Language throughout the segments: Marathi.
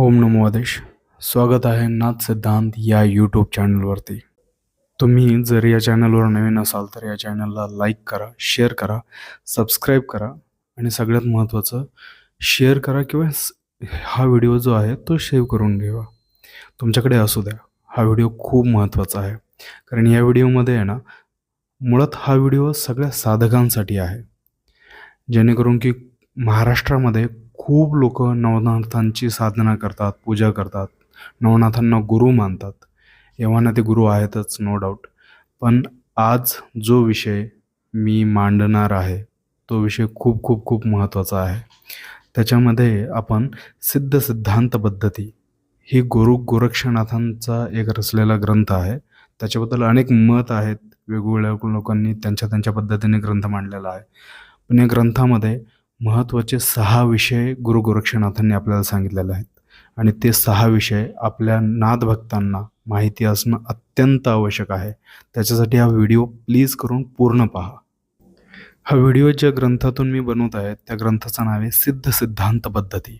ओम नमो आदेश. स्वागत आहे नाथ सिद्धांत या यूट्यूब चॅनलवरती तुम्ही जर या चॅनलवर नवीन असाल तर या चॅनलला लाईक करा शेअर करा सबस्क्राईब करा आणि सगळ्यात महत्त्वाचं शेअर करा किंवा हा व्हिडिओ जो आहे तो सेव्ह करून ठेवा तुमच्याकडे असू द्या. हा व्हिडिओ खूप महत्त्वाचा आहे. कारण या व्हिडिओमध्ये आहे ना मुळात हा व्हिडिओ सगळ्या साधकांसाठी आहे. जेणेकरून की महाराष्ट्रामध्ये खूप लोक नवनाथांची साधना करतात पूजा करतात. नवनाथांना गुरु मानतात. एव्हाना ते गुरु आहेतच नो डाऊट पण आज जो विषय मी मांडणार आहे तो विषय खूप खूप खूप महत्त्वाचा आहे. त्याच्यामध्ये आपण सिद्ध सिद्धांत पद्धती ही गुरु गोरक्षनाथांचा एक रचलेला ग्रंथ आहे. त्याच्याबद्दल अनेक मत आहेत. वेगवेगळ्या लोकांनी त्यांच्या त्यांच्या पद्धतीने ग्रंथ मांडलेला आहे. पण या ग्रंथामध्ये महत्त्वाचे सहा विषय गुरु गोरक्षनाथांनी आपल्याला सांगितलेले आहेत. आणि ते सहा विषय आपल्या नादभक्तांना माहिती असणं अत्यंत आवश्यक आहे. त्याच्यासाठी हा व्हिडिओ प्लीज करून पूर्ण पहा. हा व्हिडिओ ज्या ग्रंथातून मी बनवत आहे त्या ग्रंथाचं नाव आहे सिद्ध सिद्धांत पद्धती.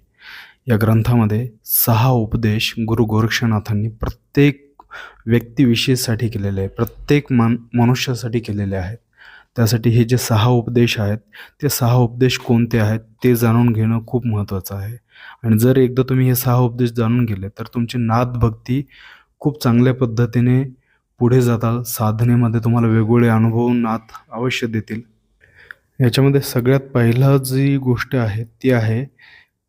या ग्रंथामध्ये सहा उपदेश गुरु गोरक्षनाथांनी प्रत्येक व्यक्तिविशेषसाठी केलेले आहे प्रत्येक मान मनुष्यासाठी केलेले आहेत. त्यासाठी हे जे सहा उपदेश आहेत ते सहा उपदेश कोणते आहेत ते जाणून घेणं खूप महत्त्वाचं आहे. आणि जर एकदा तुम्ही हे सहा उपदेश जाणून गेले तर तुमची नादभक्ती खूप चांगल्या पद्धतीने पुढे जाताल. साधनेमध्ये तुम्हाला वेगवेगळे अनुभव नाथ अवश्य देतील. याच्यामध्ये सगळ्यात पहिला जी गोष्ट आहे ती आहे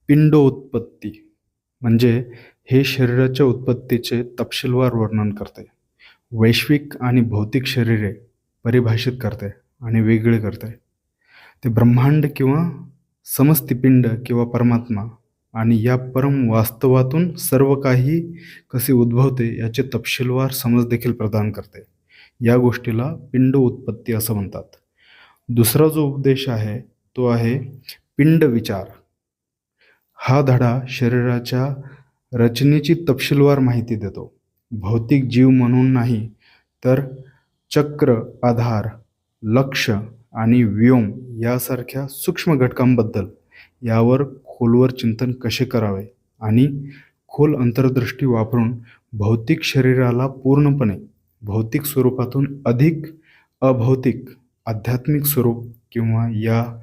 पिंड उत्पत्ती. म्हणजे हे शरीराच्या उत्पत्तीचे तपशीलवार वर्णन करते. वैश्विक आणि भौतिक शरीरे परिभाषित करते. आणि वेगळे करते ते ब्रह्मांड किंवा समस्तिपिंड किंवा परमात्मा आणि या परम वास्तवातून सर्व काही कसे उद्भवते याचे तपशीलवार समज देखील प्रदान करते. या गोष्टीला पिंड उत्पत्ती असं म्हणतात. दुसरा जो उपदेश आहे तो आहे पिंड विचार. हा धडा शरीराच्या रचनेची तपशीलवार माहिती देतो. भौतिक जीव म्हणून नाही तर चक्र आधार लक्ष आणि व्योम यासारख्या सूक्ष्म घटकांबद्दल यावर खोलवर चिंतन कसे करावे आणि खोल अंतर्दृष्टी वापरून भौतिक शरीराला पूर्णपणे भौतिक स्वरूपातून अधिक अभौतिक आध्यात्मिक स्वरूप किंवा या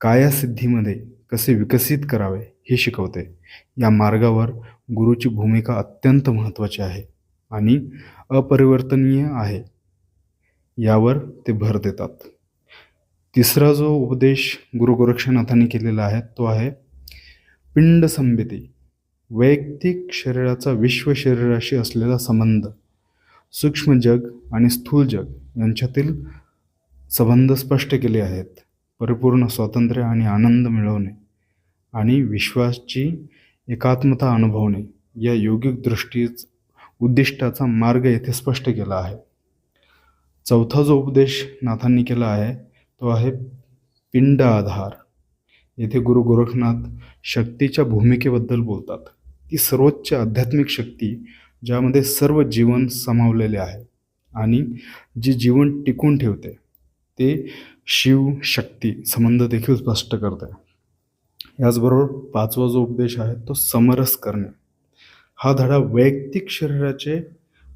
कायासिद्धीमध्ये कसे विकसित करावे हे शिकवते. या मार्गावर गुरुची भूमिका अत्यंत महत्त्वाची आहे आणि अपरिवर्तनीय आहे. यावर ते भर देतात. तिसरा जो उपदेश गुरु गोरक्षनाथांनी केलेला आहे तो आहे पिंड संबिती. वैयक्तिक शरीराचा विश्व शरीराशी असलेला संबंध सूक्ष्म जग आणि स्थूल जग यांच्यातील संबंध स्पष्ट केले आहेत. परिपूर्ण स्वातंत्र्य आणि आनंद मिळवणे आणि विश्वासची एकात्मता अनुभवणे या योगिक दृष्टी उद्दिष्टाचा मार्ग येथे स्पष्ट केला आहे. चौथा जो उपदेश नाथांनी केला आहे तो आहे पिंड आधार येथे गुरु गोरखनाथ शक्तीच्या भूमिकेबद्दल बोलतात. ती सर्वोच्च आध्यात्मिक शक्ती ज्यामध्ये सर्व जीवन सामावलेले आहे आणि जी जीवन टिकून ठेवते ते शिव शक्ती संबंध देखील स्पष्ट करते. याचबरोबर पाचवा जो उपदेश आहे तो समरस करणे. हा धडा वैयक्तिक शरीराचे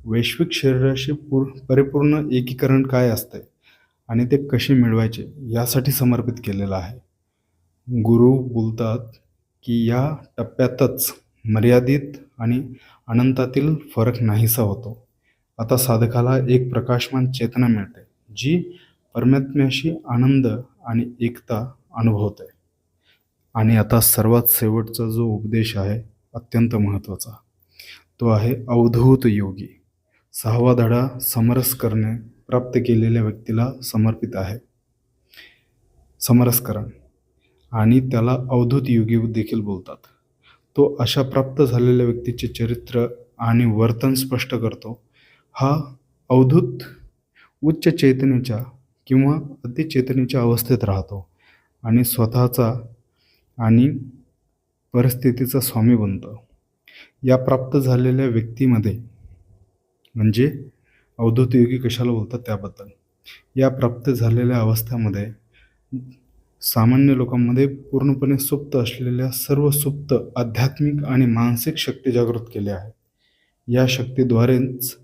वैश्विक शरीराशी पूर परिपूर्ण एकीकरण काय असते आणि ते कसे मिळवायचे यासाठी समर्पित केलेलं आहे. गुरु बोलतात की या टप्प्यातच मर्यादित आणि अनंतातील फरक नाहीसा होतो. आता साधकाला एक प्रकाशमान चेतना मिळते जी परमात्म्याशी आनंद आणि एकता अनुभवते. आणि आता सर्वात शेवटचा जो उपदेश आहे अत्यंत महत्त्वाचा तो आहे अवधूत योगी. सहावा धडा समरस करणे प्राप्त केलेल्या व्यक्तीला समर्पित आहे. समरसकरण. आणि त्याला अवधूत योगी देखील बोलतात. तो अशा प्राप्त झालेल्या व्यक्तीचे चरित्र आणि वर्तन स्पष्ट करतो. हा अवधूत उच्च चेतनेच्या किंवा अतिचेतनेच्या अवस्थेत राहतो आणि स्वतःचा आणि परिस्थितीचा स्वामी बनतो. या प्राप्त झालेल्या व्यक्तीमध्ये म्हणजे अवधूत योगी कशाला बोलतात त्याबद्दल. या प्राप्त झालेल्या अवस्थेमध्ये सामान्य लोकांमध्ये पूर्णपणे सुप्त असलेल्या सर्व सुप्त आध्यात्मिक आणि मानसिक शक्ती जागृत केल्या आहेत. या शक्तीद्वारेच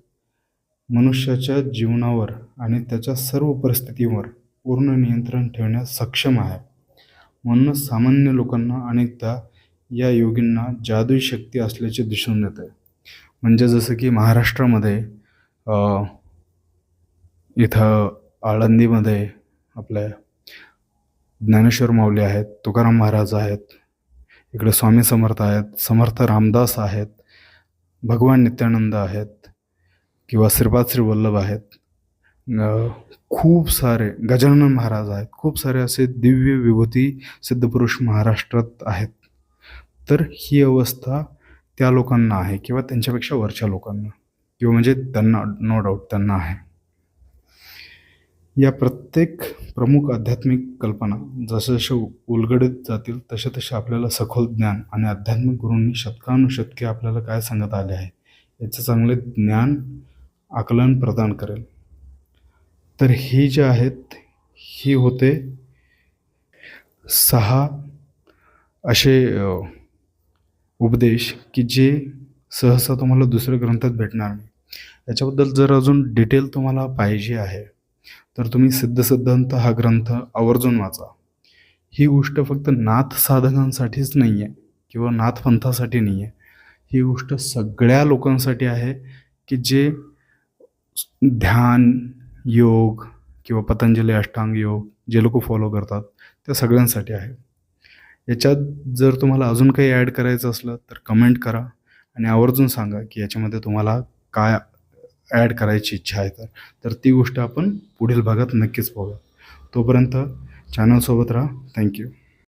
मनुष्याच्या जीवनावर आणि त्याच्या सर्व परिस्थितीवर पूर्ण नियंत्रण ठेवण्यास सक्षम आहे. म्हणूनच सामान्य लोकांना अनेकदा या योगींना जादुई शक्ती असल्याचे दिसून येते. म्हणजे जसं की महाराष्ट्रामध्ये इथं आळंदीमध्ये आपल्या ज्ञानेश्वर माऊली आहेत तुकाराम महाराज आहेत इकडे स्वामी समर्थ आहेत समर्थ रामदास आहेत भगवान नित्यानंद आहेत किंवा श्रीपाद श्री वल्लभ आहेत. खूप सारे गजानन महाराज आहेत खूप सारे असे दिव्य विभूती सिद्धपुरुष महाराष्ट्रात आहेत. तर ही अवस्था त्या लोकांना आहे किंवा त्यांच्यापेक्षा वरच्या लोकांना. किंवा म्हणजे त्यांना नो डाऊट त्यांना आहे. या प्रत्येक प्रमुख आध्यात्मिक कल्पना जसं जसे उलगडत जातील तसे तसे आपल्याला सखोल ज्ञान आणि आध्यात्मिक गुरूंनी शतकानुशतके आपल्याला काय सांगत आले आहे याचं चांगले ज्ञान आकलन प्रदान करेल. तर हे जे आहेत ही होते सहा असे उपदेश की जे सहसा तुम्हाला दुसऱ्या ग्रंथात भेटणार नाही. याच्याबद्दल जर अजून डिटेल तुम्हाला पाहिजे आहे तर तुम्ही सिद्ध सिद्धांत हा ग्रंथ आवर्जून वाचा. ही गोष्ट फक्त नाथ साधकांसाठीच नाही आहे किंवा नाथपंथासाठी नाही आहे ही गोष्ट सगळ्या लोकांसाठी आहे की जे ध्यान योग किंवा पतंजली अष्टांग योग जे लोक फॉलो करतात त्या सगळ्यांसाठी आहे. याच्यात जर तुम्हाला अजून काही ॲड करायचं असलं तर कमेंट करा आणि आवर्जून सांगा की याच्यामध्ये तुम्हाला काय ॲड करायची इच्छा आहे तर. तर ती गोष्ट आपण पुढील भागात नक्कीच पाहूया. तोपर्यंत चॅनलसोबत राहा. थँक्यू